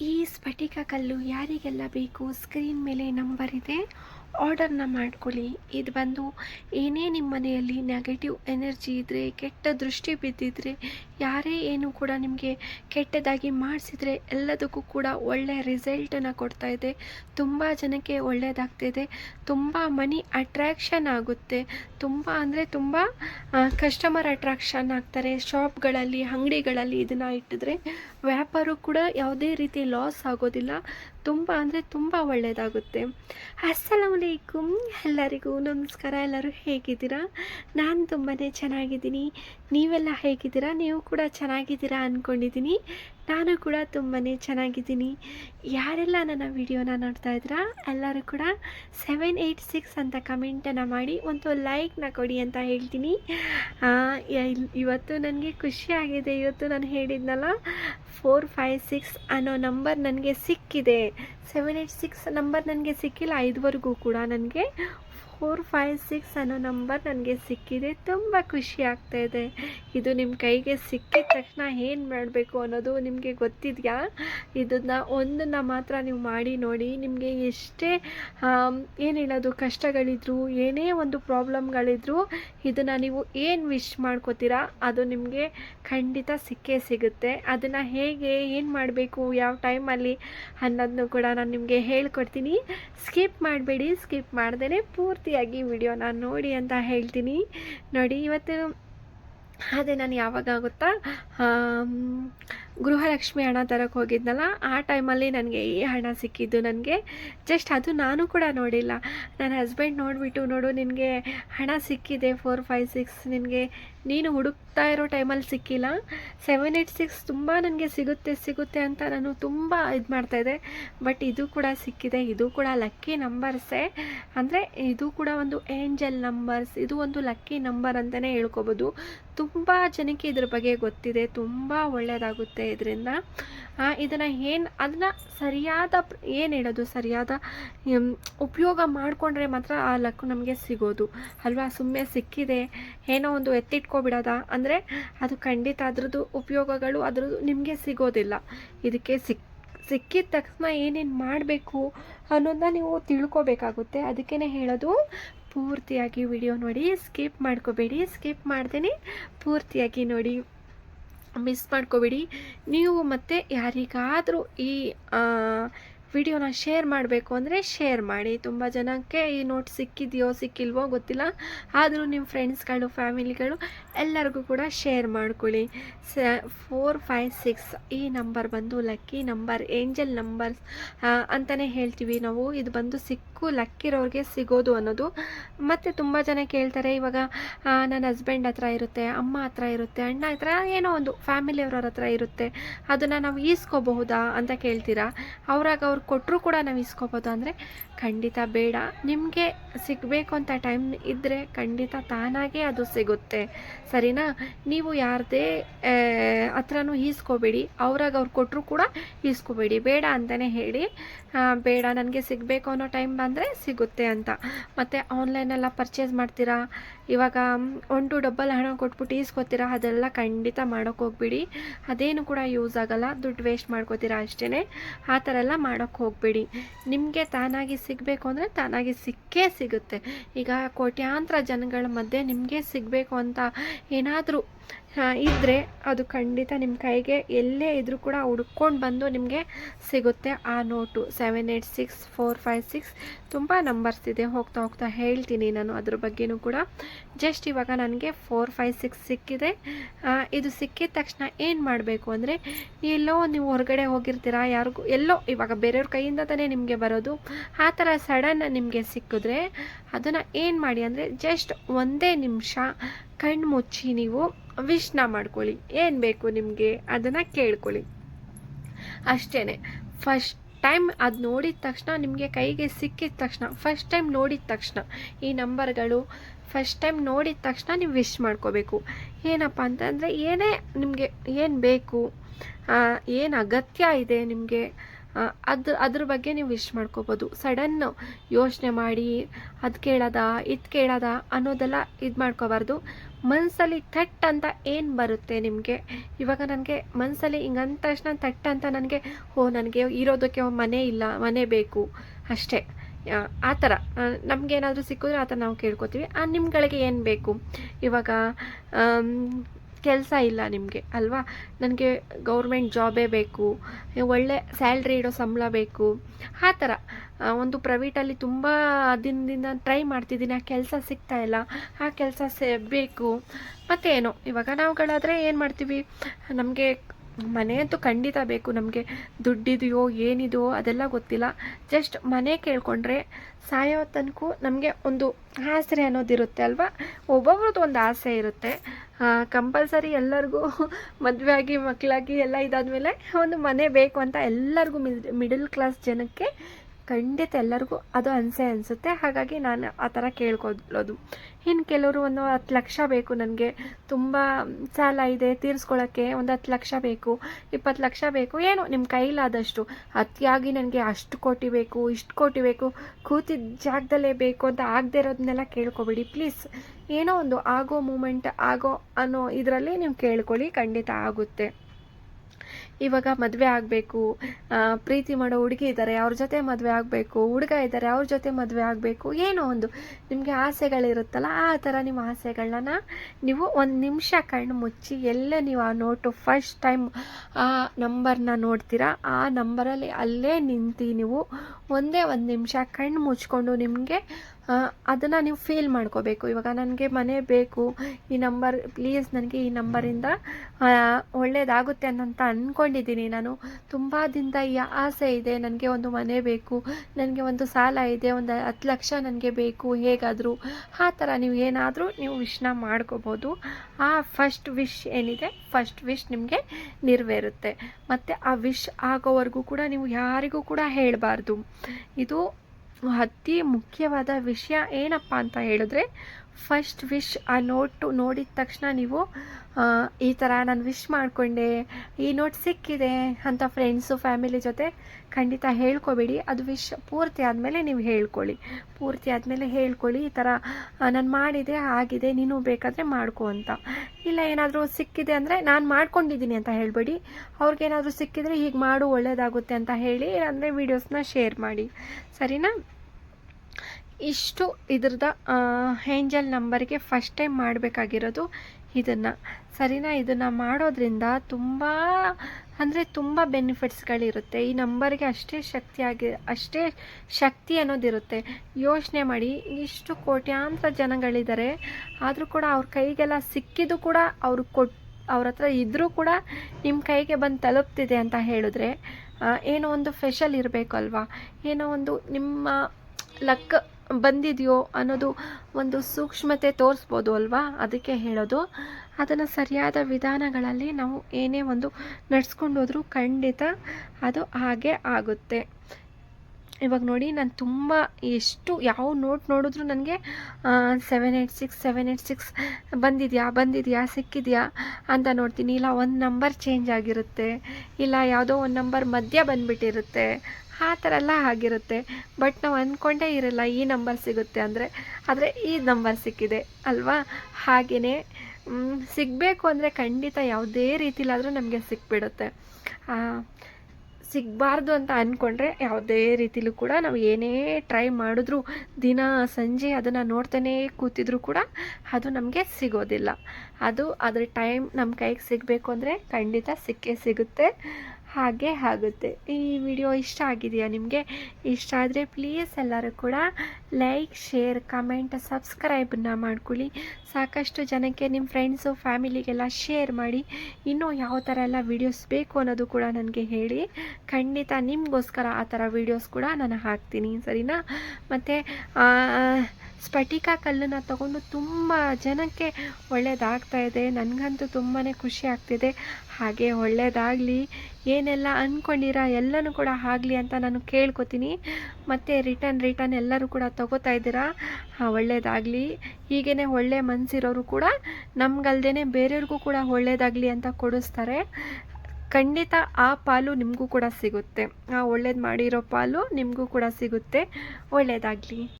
ಈ ಸ್ಫಟಿಕ ಕಲ್ಲು ಯಾರಿಗೆಲ್ಲ ಬೇಕು? ಸ್ಕ್ರೀನ್ ಮೇಲೆ ನಂಬರ್ ಇದೆ. ಆರ್ಡರ್ನ ಮಾಡ್ಕೊಳ್ಳಿ. ಇದು ಬಂದು ಏನೇ ನಿಮ್ಮ ಮನೆಯಲ್ಲಿ ನೆಗೆಟಿವ್ ಎನರ್ಜಿ ಇದ್ದರೆ ಕೆಟ್ಟ ದೃಷ್ಟಿ ಬಿದ್ದಿದ್ರೆ, ಯಾರೇ ಏನು ಕೂಡ ನಿಮಗೆ ಕೆಟ್ಟದಾಗಿ ಮಾಡಿಸಿದರೆ ಎಲ್ಲದಕ್ಕೂ ಕೂಡ ಒಳ್ಳೆಯ ರಿಸಲ್ಟನ್ನು ಕೊಡ್ತಾ ಇದೆ. ತುಂಬ ಜನಕ್ಕೆ ಒಳ್ಳೆಯದಾಗ್ತಿದೆ ತುಂಬ ಮನಿ ಅಟ್ರ್ಯಾಕ್ಷನ್ ಆಗುತ್ತೆ. ತುಂಬ ಅಂದರೆ ತುಂಬ ಕಸ್ಟಮರ್ ಅಟ್ರಾಕ್ಷನ್ ಆಗ್ತಾರೆ. ಶಾಪ್ಗಳಲ್ಲಿ ಅಂಗಡಿಗಳಲ್ಲಿ ಇದನ್ನು ಇಟ್ಟಿದ್ರೆ ವ್ಯಾಪಾರ ಕೂಡ ಯಾವುದೇ ರೀತಿ ಲಾಸ್ ಆಗೋದಿಲ್ಲ. ತುಂಬ ಅಂದರೆ ತುಂಬ ಒಳ್ಳೆಯದಾಗುತ್ತೆ ಅಸ್ಸಲಾಮಲೈಕುಮ್ ಎಲ್ಲರಿಗೂ ನಮಸ್ಕಾರ. ಎಲ್ಲರೂ ಹೇಗಿದ್ದೀರಾ? ನಾನು ತುಂಬಾ ಚೆನ್ನಾಗಿದ್ದೀನಿ. ನೀವೆಲ್ಲ ಹೇಗಿದ್ದೀರಾ? ನೀವು ಕೂಡ ಚೆನ್ನಾಗಿದ್ದೀರಾ ಅಂದ್ಕೊಂಡಿದ್ದೀನಿ ನಾನು ಕೂಡ ತುಂಬಾ ಚೆನ್ನಾಗಿದ್ದೀನಿ. ಯಾರೆಲ್ಲ ನನ್ನ ವಿಡಿಯೋನ ನೋಡ್ತಾ ಇದ್ದೀರಾ? ಎಲ್ಲರೂ ಕೂಡ ಸೆವೆನ್ ಏಯ್ಟ್ ಸಿಕ್ಸ್ ಅಂತ ಕಮೆಂಟನ್ನು ಮಾಡಿ ಒಂದು ಲೈಕ್ನ ಕೊಡಿ ಅಂತ ಹೇಳ್ತೀನಿ. ಇವತ್ತು ನನಗೆ ಖುಷಿಯಾಗಿದೆ ಇವತ್ತು ನಾನು ಹೇಳಿದ್ನಲ್ಲ ಫೋರ್ ಫೈವ್ ಸಿಕ್ಸ್ ಅನ್ನೋ ನಂಬರ್ ನನಗೆ ಸಿಕ್ಕಿದೆ. ಸೆವೆನ್ ಏಯ್ಟ್ ಸಿಕ್ಸ್ ನಂಬರ್ ನನಗೆ ಸಿಕ್ಕಿಲ್ಲ, ಐದುವರೆಗೂ ಕೂಡ ನನಗೆ ಫೋರ್, ಫೈವ್, ಸಿಕ್ಸ್ ಅನ್ನೋ ನಂಬರ್ ನನಗೆ ಸಿಕ್ಕಿದೆ. ತುಂಬ ಖುಷಿ ಆಗ್ತಾ ಇದೆ. ಇದು ನಿಮ್ಮ ಕೈಗೆ ಸಿಕ್ಕಿದ ತಕ್ಷಣ ಏನು ಮಾಡಬೇಕು ಅನ್ನೋದು ನಿಮಗೆ ಗೊತ್ತಿದೆಯಾ? ಇದನ್ನು ಒಂದನ್ನು ಮಾತ್ರ ನೀವು ಮಾಡಿ ನೋಡಿ. ನಿಮಗೆ ಎಷ್ಟೇ ಏನು ಹೇಳೋದು, ಕಷ್ಟಗಳಿದ್ರು, ಏನೇ ಒಂದು ಪ್ರಾಬ್ಲಮ್ಗಳಿದ್ರು ಇದನ್ನು ನೀವು ಏನು ವಿಶ್ ಮಾಡ್ಕೋತೀರಾ, ಅದು ನಿಮಗೆ ಖಂಡಿತ ಸಿಕ್ಕೇ ಸಿಗುತ್ತೆ. ಅದನ್ನು ಹೇಗೆ, ಏನು ಮಾಡಬೇಕು, ಯಾವ ಟೈಮಲ್ಲಿ ಅನ್ನೋದನ್ನು ಕೂಡ ನಾನು ನಿಮಗೆ ಹೇಳ್ಕೊಡ್ತೀನಿ. ಸ್ಕಿಪ್ ಮಾಡಬೇಡಿ. ಸ್ಕಿಪ್ ಮಾಡ್ದೇ ಪೂರ್ತಿಯಾಗಿ ವಿಡಿಯೋನ ನೋಡಿ ಅಂತ ಹೇಳ್ತೀನಿ. ನೋಡಿ, ಇವತ್ತು ಅದೇ ನಾನು ಯಾವಾಗ ಆಗುತ್ತಾ ಗೃಹಲಕ್ಷ್ಮಿ ಹಣ ತರಕ್ಕೆ ಹೋಗಿದ್ನಲ್ಲ, ಆ ಟೈಮಲ್ಲಿ ನನಗೆ ಈ ಹಣ ಸಿಕ್ಕಿದ್ದು ನನಗೆ. ಜಸ್ಟ್ ಅದು ನಾನು ಕೂಡ ನೋಡಿಲ್ಲ. ನನ್ನ ಹಸ್ಬೆಂಡ್ ನೋಡಿಬಿಟ್ಟು, ನೋಡು ನಿನಗೆ ಹಣ ಸಿಕ್ಕಿದೆ ಫೋರ್ ಫೈವ್ ಸಿಕ್ಸ್ ನಿನಗೆ. ನೀನು ಹುಡುಕ್ತಾ ಇರೋ ಟೈಮಲ್ಲಿ ಸಿಕ್ಕಿಲ್ಲ. ಸೆವೆನ್ ಏಯ್ಟ್ ಸಿಕ್ಸ್ ತುಂಬ ನನಗೆ ಸಿಗುತ್ತೆ ಸಿಗುತ್ತೆ ಅಂತ ನಾನು ತುಂಬ ಇದು ಮಾಡ್ತಾಯಿದ್ದೆ ಬಟ್ ಇದು ಕೂಡ ಸಿಕ್ಕಿದೆ, ಇದು ಕೂಡ ಲಕ್ಕಿ ನಂಬರ್ಸೇ ಅಂದರೆ ಇದು ಕೂಡ ಒಂದು ಏಂಜಲ್ ನಂಬರ್ಸ್ ಇದು ಒಂದು ಲಕ್ಕಿ ನಂಬರ್ ಅಂತಲೇ ಹೇಳ್ಕೊಬೋದು. ತುಂಬ ಜನಕ್ಕೆ ಇದ್ರ ಬಗ್ಗೆ ಗೊತ್ತಿದೆ, ತುಂಬ ಒಳ್ಳೆಯದಾಗುತ್ತೆ ಇದರಿಂದ. ಇದನ್ನು ಏನು, ಅದನ್ನು ಸರಿಯಾದ ಏನು ಹೇಳೋದು, ಸರಿಯಾದ ಉಪಯೋಗ ಮಾಡಿಕೊಂಡ್ರೆ ಮಾತ್ರ ಆ ಲಕ್ಕು ನಮಗೆ ಸಿಗೋದು. ಅಲ್ವಾ? ಸುಮ್ಮನೆ ಸಿಕ್ಕಿದೆ. ಏನೋ ಒಂದು ಎತ್ತಿಟ್ಕೊಬಿಡೋದ ಅಂದರೆ ಅದು ಖಂಡಿತ ಅದ್ರದ್ದು ಉಪಯೋಗಗಳು ಅದ್ರದ್ದು ನಿಮಗೆ ಸಿಗೋದಿಲ್ಲ. ಇದಕ್ಕೆ ಸಿಕ್, ಸಿಕ್ಕಿದ ತಕ್ಷಣ ಏನೇನು ಮಾಡಬೇಕು ಅನ್ನೋದನ್ನ ನೀವು ತಿಳ್ಕೊಬೇಕಾಗುತ್ತೆ. ಅದಕ್ಕೇ ಹೇಳೋದು ಪೂರ್ತಿಯಾಗಿ ವಿಡಿಯೋ ನೋಡಿ, ಸ್ಕಿಪ್ ಮಾಡ್ಕೋಬೇಡಿ. ಸ್ಕಿಪ್ ಮಾಡ್ದೇ ಪೂರ್ತಿಯಾಗಿ ನೋಡಿ. ಮಿಸ್ ಮಾಡ್ಕೋಬೇಡಿ. ನೀವು ಮತ್ತೆ ಯಾರಿಗಾದರೂ ಈ ವಿಡಿಯೋನ ಶೇರ್ ಮಾಡಬೇಕು ಅಂದರೆ ಶೇರ್ ಮಾಡಿ. ತುಂಬ ಜನಕ್ಕೆ ಈ ನೋಟ್ ಸಿಕ್ಕಿದೆಯೋ, ಸಿಕ್ಕಿಲ್ವೋ ಗೊತ್ತಿಲ್ಲ. ಆದರೂ ನಿಮ್ಮ ಫ್ರೆಂಡ್ಸ್ಗಳು ಫ್ಯಾಮಿಲಿಗಳು ಎಲ್ಲರಿಗೂ ಕೂಡ ಶೇರ್ ಮಾಡ್ಕೊಳ್ಳಿ. ಸ ಫೋರ್ ಫೈವ್ ಸಿಕ್ಸ್ ಈ ನಂಬರ್ ಬಂದು ಲಕ್ಕಿ ನಂಬರ್ ಏಂಜಲ್ ನಂಬರ್ಸ್ ಅಂತಲೇ ಹೇಳ್ತೀವಿ ನಾವು. ಇದು ಬಂದು ಸಿಕ್ಕು ಲಕ್ಕಿರೋರಿಗೆ ಸಿಗೋದು ಅನ್ನೋದು. ಮತ್ತು ತುಂಬ ಜನ ಕೇಳ್ತಾರೆ, ಇವಾಗ ನನ್ನ ಹಸ್ಬೆಂಡ್ ಹತ್ರ ಇರುತ್ತೆ, ಅಮ್ಮ ಹತ್ರ ಇರುತ್ತೆ, ಅಣ್ಣ ಹತ್ರ ಏನೋ ಒಂದು ಫ್ಯಾಮಿಲಿಯವ್ರವ್ರ ಹತ್ರ ಇರುತ್ತೆ. ಅದನ್ನು ನಾವು ಈಸ್ಕೋಬಹುದಾ ಅಂತ ಕೇಳ್ತೀರಾ? ಅವ್ರಾಗ ಅವ್ರು ಕೊಟ್ಟರು ಕೂಡ ನಾವು ಇಸ್ಕೋಬೋದು ಅಂದರೆ ಖಂಡಿತ ಬೇಡ. ನಿಮಗೆ ಸಿಗಬೇಕು ಅಂತ ಟೈಮ್ ಇದ್ದರೆ ಖಂಡಿತ ತಾನಾಗೇ ಅದು ಸಿಗುತ್ತೆ. ಸರಿನಾ? ನೀವು ಯಾರದೇ ಹತ್ರನೂ ಈಸ್ಕೋಬೇಡಿ. ಅವ್ರಾಗ ಅವ್ರು ಕೊಟ್ಟರು ಕೂಡ ಈಸ್ಕೋಬೇಡಿ. ಬೇಡ ಅಂತಲೇ ಹೇಳಿ. ಬೇಡ, ನನಗೆ ಸಿಗಬೇಕು ಅನ್ನೋ ಟೈಮ್ ಬಂದರೆ ಸಿಗುತ್ತೆ ಅಂತ. ಮತ್ತು ಆನ್ಲೈನೆಲ್ಲ ಪರ್ಚೇಸ್ ಮಾಡ್ತೀರಾ? ಇವಾಗ ಒನ್ ಟು ಡಬ್ಬಲ್ ಹಣ ಕೊಟ್ಬಿಟ್ಟು ಈಸ್ಕೋತೀರಾ? ಅದೆಲ್ಲ ಖಂಡಿತ ಮಾಡೋಕ್ಕೆ ಹೋಗ್ಬೇಡಿ. ಅದೇನು ಕೂಡ ಯೂಸ್ ಆಗಲ್ಲ. ದುಡ್ಡು ವೇಸ್ಟ್ ಮಾಡ್ಕೋತೀರಾ ಅಷ್ಟೇ ಆ ಥರ ಎಲ್ಲ ಮಾಡೋಕ್ಕೆ ಹೋಗಬೇಡಿ. ನಿಮಗೆ ತಾನಾಗಿ ಸಿಗಬೇಕು ಅಂದರೆ ತಾನಾಗಿ ಸಿಕ್ಕೇ ಸಿಗುತ್ತೆ. ಈಗ ಕೋಟ್ಯಾಂತರ ಜನಗಳ ಮಧ್ಯೆ ನಿಮಗೆ ಸಿಗಬೇಕು ಅಂತ ಏನಾದರೂ ಇದ್ದರೆ ಅದು ಖಂಡಿತ ನಿಮ್ಮ ಕೈಗೆ ಎಲ್ಲೇ ಇದ್ದರೂ ಕೂಡ ಹುಡ್ಕೊಂಡು ಬಂದು ನಿಮಗೆ ಸಿಗುತ್ತೆ ಆ note. Seven eight six four five six ತುಂಬ ನಂಬರ್ಸ್ ಇದೆ. ಹೋಗ್ತಾ ಹೋಗ್ತಾ ಹೇಳ್ತೀನಿ ನಾನು ಅದ್ರ ಬಗ್ಗೆನೂ ಕೂಡ. ಜಸ್ಟ್ ಇವಾಗ ನನಗೆ ಫೋರ್ ಫೈವ್ ಸಿಕ್ಸ್ ಸಿಕ್ಕಿದೆ. ಇದು ಸಿಕ್ಕಿದ ತಕ್ಷಣ ಏನು ಮಾಡಬೇಕು ಅಂದರೆ, ಎಲ್ಲೋ ನೀವು ಹೊರಗಡೆ ಹೋಗಿರ್ತೀರಾ, ಯಾರಿಗೂ ಎಲ್ಲೋ ಇವಾಗ ಬೇರೆಯವ್ರ ಕೈಯಿಂದ ತಾನೇ ನಿಮಗೆ ಬರೋದು. ಆ ಥರ ಸಡನ್ ನಿಮಗೆ ಸಿಕ್ಕಿದ್ರೆ ಅದನ್ನು ಏನು ಮಾಡಿ ಅಂದರೆ ಜಸ್ಟ್ ಒಂದೇ ನಿಮಿಷ ಕಣ್ಣು ಮುಚ್ಚಿ ನೀವು ವಿಶ್ನ ಮಾಡ್ಕೊಳ್ಳಿ. ಏನು ಬೇಕು ನಿಮಗೆ? ಅದನ್ನು ಕೇಳ್ಕೊಳ್ಳಿ. ಅಷ್ಟೇ ಫಸ್ಟ್ ಟೈಮ್ ಅದು ನೋಡಿದ ತಕ್ಷಣ ನಿಮಗೆ ಕೈಗೆ ಸಿಕ್ಕಿದ ತಕ್ಷಣ, ಫಸ್ಟ್ ಟೈಮ್ ನೋಡಿದ ತಕ್ಷಣ ಈ ನಂಬರ್ಗಳು, ಫಸ್ಟ್ ಟೈಮ್ ನೋಡಿದ ತಕ್ಷಣ ನೀವು ವಿಶ್ ಮಾಡ್ಕೋಬೇಕು. ಏನಪ್ಪ ಅಂತಂದರೆ ಏನೇ ನಿಮಗೆ ಏನು ಬೇಕು ಏನು ಅಗತ್ಯ ಇದೆ ನಿಮಗೆ ಅದು, ಅದ್ರ ಬಗ್ಗೆ ನೀವು ವಿಶ್ ಮಾಡ್ಕೋಬೋದು. ಸಡನ್ ಯೋಚನೆ ಮಾಡಿ, ಅದು ಕೇಳೋದ, ಇದು ಕೇಳೋದ ಅನ್ನೋದೆಲ್ಲ ಇದು ಮಾಡ್ಕೋಬಾರ್ದು. ಮನಸ್ಸಲ್ಲಿ ಥಟ್ ಅಂತ ಏನು ಬರುತ್ತೆ ನಿಮಗೆ? ಇವಾಗ ನನಗೆ ಮನಸ್ಸಲ್ಲಿ ಹಿಂಗೆ ಅಂದ ತಕ್ಷಣ ಥಟ್ ಅಂತ ನನಗೆ ಓ ನನಗೆ ಇರೋದಕ್ಕೆ ಮನೆ ಇಲ್ಲ, ಮನೆ ಬೇಕು. ಅಷ್ಟೇ. ಆ ಥರ. ನಮಗೇನಾದರೂ ಸಿಕ್ಕಿದ್ರೆ ಆ ಥರ ನಾವು ಕೇಳ್ಕೊತೀವಿ. ಆ, ನಿಮ್ಗಳಿಗೆ ಏನು ಬೇಕು? ಇವಾಗ ಕೆಲಸ ಇಲ್ಲ ನಿಮಗೆ, ಅಲ್ವಾ? ನನಗೆ ಗೌರ್ಮೆಂಟ್ ಜಾಬೇ ಬೇಕು, ಒಳ್ಳೆ ಸ್ಯಾಲ್ರಿ ಇಡೋ ಸಂಬಳ ಬೇಕು. ಆ ಥರ. ಒಂದು ಪ್ರೈವೇಟಲ್ಲಿ ತುಂಬ ದಿನದಿಂದ ಟ್ರೈ ಮಾಡ್ತಿದ್ದೀನಿ. ಆ ಕೆಲಸ ಸಿಗ್ತಾ ಇಲ್ಲ. ಆ ಕೆಲಸ ಸೇ, ಬೇಕು. ಮತ್ತೇನು? ಇವಾಗ ನಾವುಗಳಾದರೆ ಏನು ಮಾಡ್ತೀವಿ? ನಮಗೆ ಮನೆ ಅಂತೂ ಖಂಡಿತ ಬೇಕು. ನಮಗೆ ದುಡ್ಡಿದೆಯೋ, ಏನಿದೆಯೋ ಅದೆಲ್ಲ ಗೊತ್ತಿಲ್ಲ. ಜಸ್ಟ್ ಮನೆ ಕೇಳ್ಕೊಂಡ್ರೆ ಸಾಯೋ ತನಕ ನಮಗೆ ಒಂದು ಆಸರೆ ಅನ್ನೋದಿರುತ್ತೆ ಅಲ್ವಾ? ಒಬ್ಬೊಬ್ರದ್ದು ಒಂದು ಆಸೆ ಇರುತ್ತೆ. ಕಂಪಲ್ಸರಿ ಎಲ್ಲರಿಗೂ ಮದುವೆ ಆಗಿ ಮಕ್ಕಳಾಗಿ ಎಲ್ಲ ಇದಾದ ಮೇಲೆ ಒಂದು ಮನೆ ಬೇಕು ಅಂತ ಎಲ್ಲರಿಗೂ ಮಿಡಲ್ ಕ್ಲಾಸ್ ಜನಕ್ಕೆ ಖಂಡಿತ ಎಲ್ಲರಿಗೂ ಅದು ಅನಿಸೆ ಅನಿಸುತ್ತೆ. ಹಾಗಾಗಿ ನಾನು ಆ ಥರ ಕೇಳ್ಕೊಳ್ಳೋದು. ಇನ್ನು ಕೆಲವರು ಒಂದು ಹತ್ತು ಲಕ್ಷ ಬೇಕು ನನಗೆ. ತುಂಬ ಸಾಲ ಇದೆ, ತೀರಿಸ್ಕೊಳ್ಳೋಕ್ಕೆ ಒಂದು ಹತ್ತು ಲಕ್ಷ ಬೇಕು, ಇಪ್ಪತ್ತು ಲಕ್ಷ ಬೇಕು, ಏನು ನಿಮ್ಮ ಕೈಲಾದಷ್ಟು. ಅತಿಯಾಗಿ ನನಗೆ ಅಷ್ಟು ಕೋಟಿ ಬೇಕು, ಇಷ್ಟು ಕೋಟಿ ಬೇಕು, ಕೂತಿದ್ದ ಜಾಗದಲ್ಲೇ ಬೇಕು ಅಂತ ಆಗದೆ ಇರೋದನ್ನೆಲ್ಲ ಕೇಳ್ಕೊಬೇಡಿ. ಪ್ಲೀಸ್, ಏನೋ ಒಂದು ಆಗೋ ಮೂಮೆಂಟ್, ಆಗೋ ಅನ್ನೋ ಇದರಲ್ಲಿ ನೀವು ಕೇಳ್ಕೊಳ್ಳಿ, ಖಂಡಿತ ಆಗುತ್ತೆ. ಇವಾಗ ಮದುವೆ ಆಗಬೇಕು. ಪ್ರೀತಿ ಮಾಡೋ ಹುಡುಗಿ ಇದ್ದಾರೆ ಅವ್ರ ಜೊತೆ ಮದುವೆ ಆಗಬೇಕು. ಹುಡುಗ ಇದ್ದಾರೆ ಅವ್ರ ಜೊತೆ ಮದುವೆ ಆಗಬೇಕು. ಏನೋ ಒಂದು ನಿಮಗೆ ಆಸೆಗಳಿರುತ್ತಲ್ಲ, ಆ ಥರ ನಿಮ್ಮ ಆಸೆಗಳನ್ನ ನೀವು ಒಂದು ನಿಮಿಷ ಕಣ್ಣು ಮುಚ್ಚಿ ಎಲ್ಲ ನೀವು ಆ ನೋಟು ಫಸ್ಟ್ ಟೈಮ್ ಆ ನಂಬರ್ನ ನೋಡ್ತೀರಾ, ಆ ನಂಬರಲ್ಲಿ ಅಲ್ಲೇ ನಿಂತು ನೀವು ಒಂದೇ ಒಂದು ನಿಮಿಷ ಕಣ್ಣು ಮುಚ್ಕೊಂಡು ನಿಮಗೆ ಅದನ್ನು ನೀವು ಫೀಲ್ ಮಾಡ್ಕೋಬೇಕು. ಇವಾಗ ನನಗೆ ಮನೆ ಬೇಕು. ಈ ನಂಬರ್ ಪ್ಲೀಸ್ ನನಗೆ ಈ ನಂಬರಿಂದ ಒಳ್ಳೇದಾಗುತ್ತೆ ಅಂತ ಅಂದ್ಕೊಂಡಿದ್ದೀನಿ ನಾನು. ತುಂಬ ದಿನದ ಈ ಆಸೆ ಇದೆ. ನನಗೆ ಒಂದು ಮನೆ ಬೇಕು. ನನಗೆ ಒಂದು ಸಾಲ ಇದೆ. ಒಂದು ಹತ್ತು ಲಕ್ಷ ನನಗೆ ಬೇಕು. ಹೇಗಾದರೂ ಆ ಥರ ನೀವು ಏನಾದರೂ ನೀವು ವಿಶ್ನ ಮಾಡ್ಕೋಬೋದು. ಆ ಫಸ್ಟ್ ವಿಶ್ ಏನಿದೆ? ಫಸ್ಟ್ ವಿಶ್ ನಿಮಗೆ ನೆರವೇರುತ್ತೆ. ಮತ್ತು ಆ ವಿಶ್ ಆಗೋವರೆಗೂ ಕೂಡ ನೀವು ಯಾರಿಗೂ ಕೂಡ ಹೇಳಬಾರ್ದು. ಇದು ಅತಿ ಮುಖ್ಯವಾದ ವಿಷಯ ಏನಪ್ಪ ಅಂತ ಹೇಳಿದ್ರೆ ಫಸ್ಟ್ ವಿಶ್ ಆ ನೋಟು ನೋಡಿದ ತಕ್ಷಣ ನೀವು ಈ ಥರ ನಾನು ವಿಶ್ ಮಾಡಿಕೊಂಡೆ, ಈ ನೋಟ್ ಸಿಕ್ಕಿದೆ ಅಂತ ಫ್ರೆಂಡ್ಸು ಫ್ಯಾಮಿಲಿ ಜೊತೆ ಖಂಡಿತ ಹೇಳ್ಕೊಬೇಡಿ. ಅದು ವಿಶ್ ಪೂರ್ತಿ ಆದಮೇಲೆ ನೀವು ಹೇಳ್ಕೊಳ್ಳಿ. ಪೂರ್ತಿ ಆದಮೇಲೆ ಹೇಳ್ಕೊಳ್ಳಿ, ಈ ಥರ ನಾನು ಮಾಡಿದೆ, ಆಗಿದೆ, ನೀನು ಬೇಕಾದರೆ ಮಾಡ್ಕೊ ಅಂತ. ಇಲ್ಲ, ಏನಾದರೂ ಸಿಕ್ಕಿದೆ ಅಂದರೆ ನಾನು ಮಾಡ್ಕೊಂಡಿದ್ದೀನಿ ಅಂತ ಹೇಳಬೇಡಿ. ಅವ್ರಿಗೇನಾದರೂ ಸಿಕ್ಕಿದರೆ ಹೀಗೆ ಮಾಡು ಒಳ್ಳೆಯದಾಗುತ್ತೆ ಅಂತ ಹೇಳಿ ಅಂದರೆ ವೀಡಿಯೋಸ್ನ ಶೇರ್ ಮಾಡಿ. ಸರಿನಾ? ಇಷ್ಟು ಇದ್ರದ ಏಂಜಲ್ ನಂಬರ್ಗೆ ಫಸ್ಟ್ ಟೈಮ್ ಮಾಡಬೇಕಾಗಿರೋದು ಇದನ್ನು. ಸರಿನಾ, ಇದನ್ನು ಮಾಡೋದ್ರಿಂದ ತುಂಬ, ಅಂದರೆ ತುಂಬ ಬೆನಿಫಿಟ್ಸ್ಗಳಿರುತ್ತೆ. ಈ ನಂಬರ್ಗೆ ಅಷ್ಟೇ ಶಕ್ತಿಯಾಗಿ ಅಷ್ಟೇ ಶಕ್ತಿ ಅನ್ನೋದಿರುತ್ತೆ. ಯೋಚನೆ ಮಾಡಿ, ಇಷ್ಟು ಕೋಟ್ಯಾಂತರ ಜನಗಳಿದ್ದಾರೆ ಆದರೂ ಕೂಡ ಅವ್ರ ಕೈಗೆಲ್ಲ ಸಿಕ್ಕಿದ್ದು ಕೂಡ ಅವ್ರು ಕೊಟ್ಟು ಅವ್ರ ಹತ್ರ ಇದ್ದರೂ ಕೂಡ ನಿಮ್ಮ ಕೈಗೆ ಬಂದು ತಲುಪ್ತಿದೆ ಅಂತ ಹೇಳಿದ್ರೆ ಏನೋ ಒಂದು ಫೆಷಲ್ ಇರಬೇಕು ಅಲ್ವಾ ಏನೋ ಒಂದು ನಿಮ್ಮ ಲಕ್ ಬಂದಿದೆಯೋ ಅನ್ನೋದು ಒಂದು ಸೂಕ್ಷ್ಮತೆ ತೋರಿಸ್ಬೋದು ಅಲ್ವಾ? ಅದಕ್ಕೆ ಹೇಳೋದು, ಅದನ್ನು ಸರಿಯಾದ ವಿಧಾನಗಳಲ್ಲಿ ನಾವು ಏನೇ ಒಂದು ನಡ್ಸ್ಕೊಂಡು ಹೋದ್ರೂ ಖಂಡಿತ ಅದು ಹಾಗೆ ಆಗುತ್ತೆ. ಇವಾಗ ನೋಡಿ, ನಾನು ತುಂಬ ಎಷ್ಟು, ಯಾವ ನೋಟ್ ನೋಡಿದ್ರು ನನಗೆ seven eight six seven eight six ಬಂದಿದೆಯಾ ಬಂದಿದೆಯಾ, ಸಿಕ್ಕಿದೆಯಾ ಅಂತ ನೋಡ್ತೀನಿ. ಇಲ್ಲ, ಒಂದು ನಂಬರ್ ಚೇಂಜ್ ಆಗಿರುತ್ತೆ. ಇಲ್ಲ, ಯಾವುದೋ ಒಂದು ನಂಬರ್ ಮಧ್ಯ ಬಂದುಬಿಟ್ಟಿರುತ್ತೆ. ಆ ಥರ ಎಲ್ಲ ಆಗಿರುತ್ತೆ. ಬಟ್ ನಾವು ಅಂದ್ಕೊಂಡೇ ಇರಲ್ಲ ಈ ನಂಬರ್ ಸಿಗುತ್ತೆ ಅಂದರೆ. ಆದರೆ ಈ ನಂಬರ್ ಸಿಕ್ಕಿದೆ ಅಲ್ವಾ? ಹಾಗೆಯೇ ಸಿಗಬೇಕು ಅಂದರೆ ಖಂಡಿತ ಯಾವುದೇ ರೀತಿಲಾದರೂ ನಮಗೆ ಸಿಕ್ಬಿಡುತ್ತೆ. ಸಿಗಬಾರ್ದು ಅಂತ ಅಂದ್ಕೊಂಡ್ರೆ ಯಾವುದೇ ರೀತಿಲೂ ಕೂಡ ನಾವು ಏನೇ ಟ್ರೈ ಮಾಡಿದ್ರೂ, ದಿನ ಸಂಜೆ ಅದನ್ನು ನೋಡ್ತಾನೇ ಕೂತಿದ್ರು ಕೂಡ ಅದು ನಮಗೆ ಸಿಗೋದಿಲ್ಲ. ಅದು ಅದರ ಟೈಮ್ ನಮ್ಮ ಕೈಗೆ ಸಿಗಬೇಕು ಅಂದರೆ ಖಂಡಿತ ಸಿಕ್ಕೇ ಸಿಗುತ್ತೆ. ಹಾಗೆ ಆಗುತ್ತೆ. ಈ ವಿಡಿಯೋ ಇಷ್ಟ ಆಗಿದೆಯಾ ನಿಮಗೆ? ಇಷ್ಟ ಆದರೆ ಪ್ಲೀಸ್ ಎಲ್ಲರೂ ಕೂಡ ಲೈಕ್ ಶೇರ್ ಕಮೆಂಟ್ ಸಬ್ಸ್ಕ್ರೈಬನ್ನ ಮಾಡ್ಕೊಳ್ಳಿ. ಸಾಕಷ್ಟು ಜನಕ್ಕೆ ನಿಮ್ಮ ಫ್ರೆಂಡ್ಸು ಫ್ಯಾಮಿಲಿಗೆಲ್ಲ ಶೇರ್ ಮಾಡಿ, ಇನ್ನೂ ಯಾವ ಥರ ಎಲ್ಲ ವೀಡಿಯೋಸ್ ಬೇಕು ಅನ್ನೋದು ಕೂಡ ನನಗೆ ಹೇಳಿ, ಖಂಡಿತ ನಿಮಗೋಸ್ಕರ ಆ ಥರ ವೀಡಿಯೋಸ್ ಕೂಡ ನಾನು ಹಾಕ್ತೀನಿ, ಸರಿನಾ? ಮತ್ತು ಸ್ಫಟಿಕ ಕಲ್ಲನ್ನು ತಗೊಂಡು ತುಂಬ ಜನಕ್ಕೆ ಒಳ್ಳೆಯದಾಗ್ತಾ ಇದೆ. ನನಗಂತೂ ತುಂಬಾ ಖುಷಿ ಆಗ್ತಿದೆ. ಹಾಗೆ ಒಳ್ಳೆಯದಾಗಲಿ ಏನೆಲ್ಲ ಅಂದ್ಕೊಂಡಿರ ಎಲ್ಲನೂ ಕೂಡ ಆಗಲಿ ಅಂತ ನಾನು ಕೇಳ್ಕೊತೀನಿ. ಮತ್ತು ರಿಟರ್ನ್ ರಿಟರ್ನ್ ಎಲ್ಲರೂ ಕೂಡ ತಗೋತಾ ಇದ್ದೀರಾ? ಒಳ್ಳೆಯದಾಗಲಿ ಹೀಗೇ ಒಳ್ಳೆ ಮನಸ್ಸಿರೋರು ಕೂಡ ನಮ್ಗಲ್ದೇ ಬೇರೆಯವ್ರಿಗೂ ಕೂಡ ಒಳ್ಳೆಯದಾಗಲಿ ಅಂತ ಕೊಡಿಸ್ತಾರೆ. ಖಂಡಿತ ಆ ಪಾಲು ನಿಮಗೂ ಕೂಡ ಸಿಗುತ್ತೆ. ಆ ಒಳ್ಳೇದು ಮಾಡಿರೋ ಪಾಲು ನಿಮಗೂ ಕೂಡ ಸಿಗುತ್ತೆ. ಒಳ್ಳೆಯದಾಗಲಿ